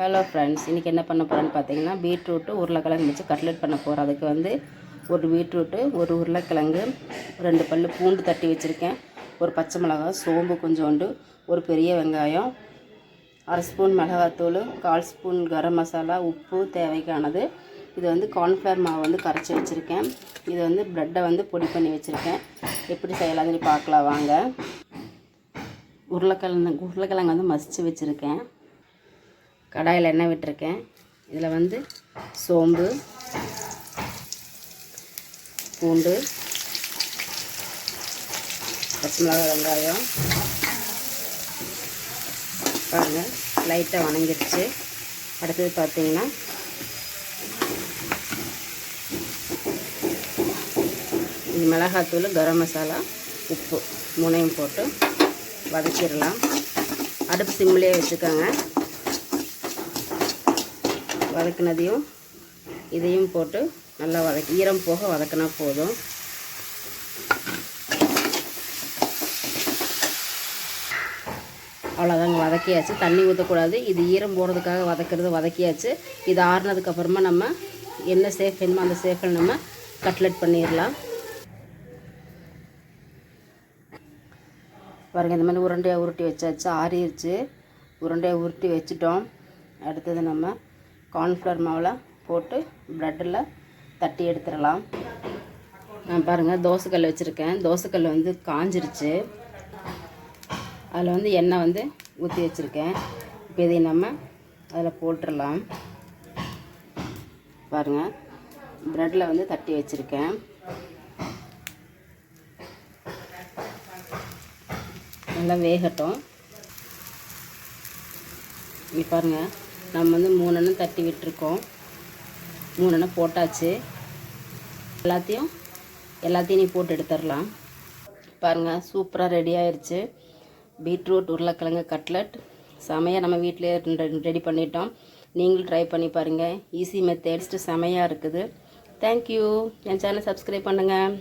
Hello friends இன்றைக்கி என்ன பண்ண போகிறேன்னு பார்த்தீங்கன்னா பீட்ரூட்டு உருளைக்கிழங்கு வச்சு கட்லெட் பண்ண போகிறோம் அதுக்கு வந்து ஒரு பீட்ரூட்டு ஒரு உருளைக்கிழங்கு ரெண்டு பல் பூண்டு தட்டி வச்சுருக்கேன். ஒரு பச்சை மிளகாய் சோம்பு கொஞ்சோண்டு ஒரு பெரிய வெங்காயம் அரை ஸ்பூன் மிளகாத்தூள் கால் ஸ்பூன் கரம் மசாலா உப்பு தேவைக்கானது. இது வந்து கார்ன்ஃப்ளவர் மாவு வந்து கரைச்சி வச்சுருக்கேன். இது வந்து ப்ரெட்டை வந்து பொடி பண்ணி வச்சுருக்கேன். எப்படி செய்யலாம்னு பார்க்கலாம் வாங்க. உருளைக்கிழங்கு உருளைக்கிழங்கு வந்து மசித்து வச்சுருக்கேன். கடாயில் எண்ணெய் விட்டுருக்கேன். இதில் வந்து சோம்பு பூண்டு பச்சை மிளகாய் வெங்காயம். பாருங்கள் லைட்டாக வணங்கிடுச்சு அடுத்தது பார்த்தீங்கன்னா இது மிளகாத்தூள் கரம் மசாலா உப்பு. மூணையும் போட்டு வதக்கிடலாம். அடுப்பு சிம்லேயே வச்சுக்கோங்க. வதக்குனதையும் இதையும் போட்டு நல்லா வதக்கி ஈரம் போக வதக்கினா போதும். அவ்வளோதாங்க வதக்கியாச்சு. தண்ணி ஊற்றக்கூடாது இது ஈரம் போடுறதுக்காக வதக்கிறது வதக்கியாச்சு. இது ஆறுனதுக்கப்புறமா நம்ம என்ன சேஃப் வேணுமோ அந்த சேஃபில் நம்ம கட்லெட் பண்ணிடலாம். பாருங்கள் இந்த மாதிரி உருண்டையாக உருட்டி வச்சாச்சு. ஆறிடுச்சு. உருண்டையாக உருட்டி வச்சுட்டோம். அடுத்தது நம்ம கார்ன்ஃப்ளவர் மாவில் போட்டு ப்ரெட்டில் தட்டி எடுத்துடலாம். நான் பாருங்கள் தோசைக்கல் வச்சுருக்கேன். தோசைக்கல் வந்து காஞ்சிருச்சு. அதில் வந்து எண்ணெய் வந்து ஊற்றி வச்சுருக்கேன். இப்போ இதை நம்ம அதில் போட்டுடலாம். பாருங்கள் ப்ரெட்டில் வந்து தட்டி வச்சுருக்கேன். நல்லா வேகட்டும். இங்கே பாருங்கள் நம்ம வந்து மூணெண்ணம் தட்டி விட்டுருக்கோம். மூணெண்ணம் போட்டாச்சு. எல்லாத்தையும் எல்லாத்தையும் நீ போட்டு எடுத்துடலாம். பாருங்கள் சூப்பராக ரெடி ஆயிடுச்சு பீட்ரூட் உருளைக்கிழங்கு கட்லட். செமையாக நம்ம வீட்டிலே ரெடி பண்ணிட்டோம். நீங்களும் ட்ரை பண்ணி பாருங்கள் ஈஸி மெத்தேட்ஸ்ட்டு செமையாக இருக்குது. தேங்க்யூ என் சேனல் சப்ஸ்கிரைப் பண்ணுங்கள்